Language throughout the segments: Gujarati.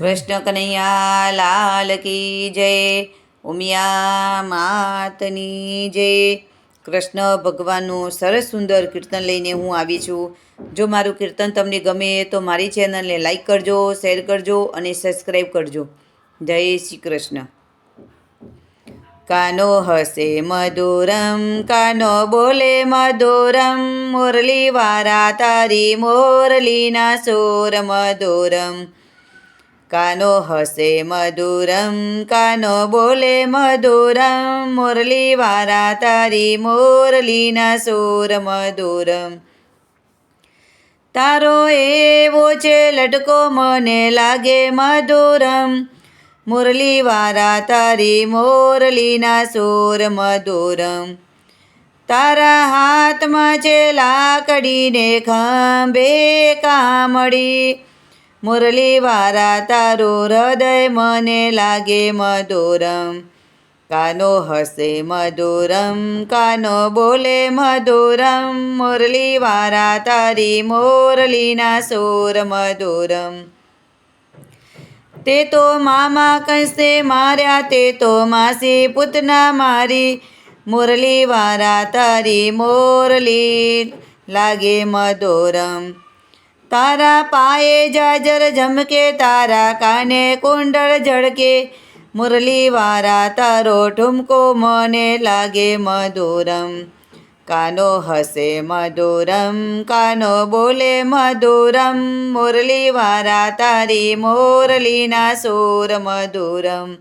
કૃષ્ણ કનૈયા લાલ કી જય, ઉમિયા માતની જય. કૃષ્ણ ભગવાનનું સરસ સુંદર કીર્તન લઈને હું આવી છું. જો મારું કીર્તન તમને ગમે તો મારી ચેનલને લાઈક કરજો, શેર કરજો અને સબસ્ક્રાઈબ કરજો. જય શ્રી કૃષ્ણ. કાનો હસે મધુરમ, કાનો બોલે મધુરમ મુરલી વારા તારી મોરલીના સોર મધુરમ. કાનો હસે મધુરમ કાનો બોલે મધુરમ મુરલી વારા તારી મોરલીના સૂર મધુરમ તારો એવો છે લટકો મને લાગે મધુરમ મુરલી વારા તારી મોરલીના સૂર મધુરમ તારા હાથમાં છે લાકડીને ખંભે કામડી મુરલી વારા તારો હૃદય મને લાગે મધુરમ. કાનો હસે મધુરમ, કાનો બોલે મધુરમ. મુરલી વારા તારી મોરલીના સોર મધુરમ. તે તો મામા કંસે માર્યા, તે તો માસી પૂતના મારી. મુરલી વારા તારી મોરલી લાગે મધુરમ. તારા પાયે જાજર જમકે, તારા કાને કુંડળ ઝળકે મુરલી વારા તારો ઠુમકો મને લાગે મધુરમ. કાનો હસે મધુરમ, કાનો બોલે મધુરમ. મુરલી વારા તારી મોરલીના સોર મધુરમ.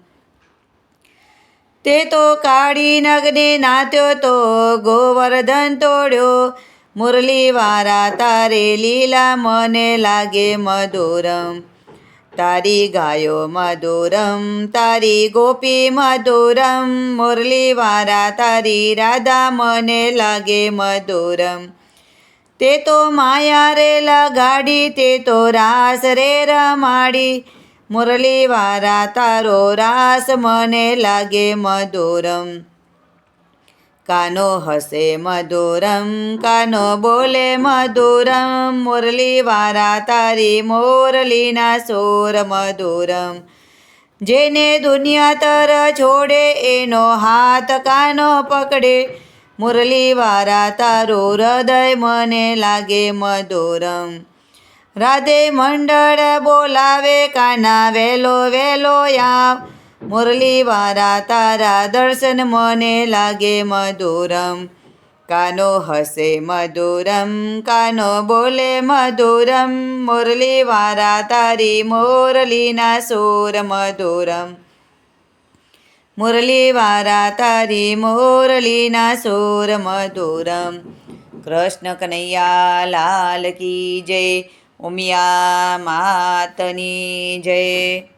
તે તો કાળી નગને નાત્યો તો ગોવર્ધન તોડ્યો. મુરલી વારા તારે લીલા મને લાગે મધુરમ. તારી ગાયો મધુરમ, તારી ગોપી મધુરમ. મુરલી વારા તારી રાધા મને લાગે મધુરમ. તે તો માયા રે લગાડી, તે તો રાસ રે રમાડી. મુરલી વારા તારો રાસ મને લાગે મધુરમ. કાનો હસે મધુરમ કાનો બોલે મધુરમ મુરલી વારા તારી મોરલીના સોર મધુરમ જેને દુનિયા તર છોડે એનો હાથ કાનો પકડે મુરલી વારા તારો હૃદય મને લાગે મધુરમ રાધે મંડળ બોલાવે કાના વેલો વેલો આવ મુરલી વારા તારા દર્શન મને લાગે મધુરમ. કાનો હસે મધુરમ, કાનો બોલે મધુરમ. મુરલી વારા તારી મોરલીના સોર મધુરમ. મુરલી વારા તારી મોરલીના સોર મધુરમ. કૃષ્ણ કનૈયા લાલ કી જય, ઉમિયા માતની જય.